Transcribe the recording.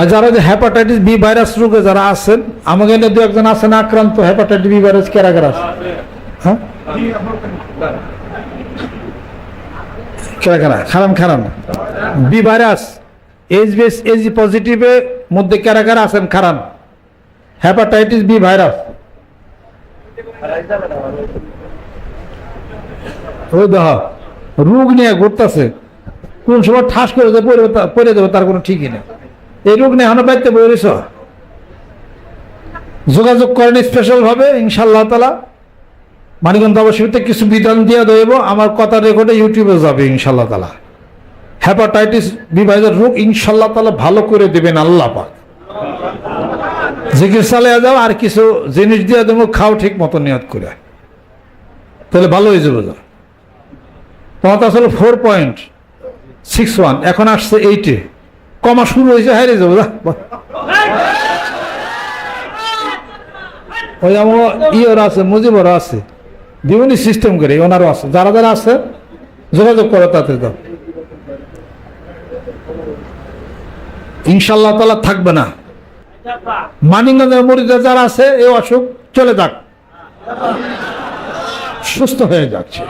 আর যারা যে hepatitis B virus রোগে যারা আছেন, আমাকে এনে দু একজন আছেন আক্রান্ত হ্যাপাটাইটিস বি ভাইরাস কেরা কেরা আছে। হ্যাঁ? কেরা কেরা খারান খারান। B virus H base H পজিটিভের মধ্যে কেরা কেরা আছেন, খারান। হ্যাপাটাইটিস বি ভাইরাস ওই দেহ রোগ নিয়ে ঘুরতেছে। কোন সময় ঠাস করে পড়ে দেবে তার কোনো ঠিকই নেই। এই রোগ নিয়ে এখনও বাড়িতে বলেছ যোগাযোগ করেন স্পেশাল ভাবে ইনশাল্লাহ তালা মানিকগঞ্জ অবশ্যই কিছু বিধান দিয়ে দেব। আমার কথা রেকর্ডে ইউটিউবে যাবে ইনশাল্লাহ তালা হ্যাপাটাইটিস বিভাগের রোগ ইনশাল্লাহ তালা ভালো করে দেবেন, আল্লাহ পাক। চিকিৎসালয়ে যাও, আর কিছু জিনিস দিয়ে দেবো, খাও ঠিক মতো নিয়ত করে। তাহলে ভালো হয়ে যাবে যা। তোমার তো আসলে ফোর পয়েন্ট সিক্স ওয়ান এখন আসছে এইটে কমা শুরু হয়েছে হারিয়ে যাব যা। ওই আমার ইয়ের আছে, মুজিবর আছে, বিভিন্ন সিস্টেম করে, ওনারও আছে। যারা যারা আছে, যোগাযোগ করো তাতে দাও ইনশাল্লাহ তালা থাকবে না। মানিকগঞ্জের মরিদা যারা আছে এই অসুখ, চলে যাক। সুস্থ হয়ে যাচ্ছে।